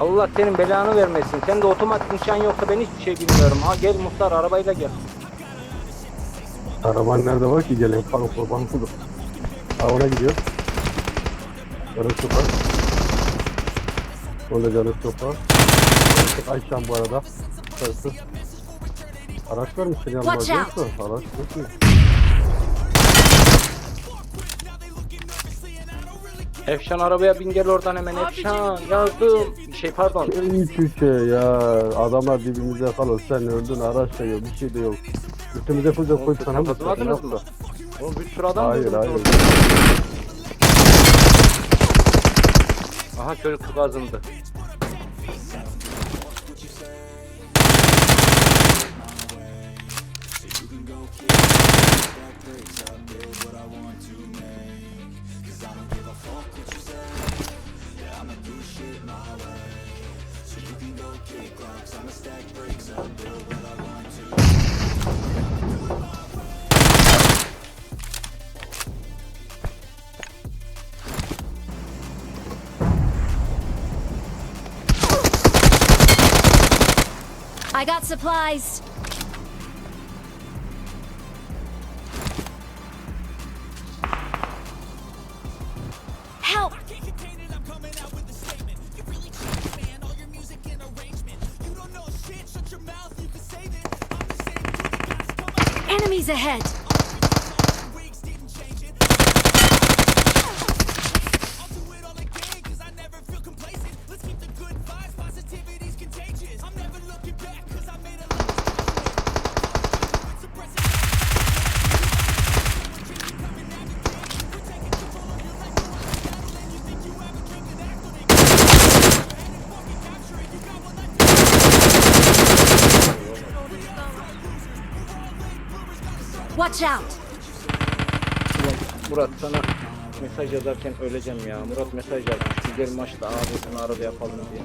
Allah senin belanı vermesin. Sen de otomatik nişan yoksa ben hiçbir şey bilmiyorum. Ha gel Muhtar arabayla gel. Araban nerede var ki gelin falan kurban budur. Ha ona gidiyor. Canı çok var. Orada canı çok var. Ayşem bu arada. Sarısı. Araç var mı senin yanında? Araç yok mu? Efşan arabaya bin gel oradan hemen Efşan yazdım. Şey pardon. Hiç hiç şey ya. Adamlar dibimize kalır. Sen öldün araç da yok. Bir şey de yok. Üstümüze koyacak koy sana mı? Kapatmadınız mı? Oğlum bir sürü adam Hayır hayır. orada. Aha çocuk kazındı. I got supplies. Help! Enemies ahead! Watch out! Murat sana mesaj yazarken öleceğim ya. Murat mesaj yazmış. Güzel maçta abi sana araba yapalım diye.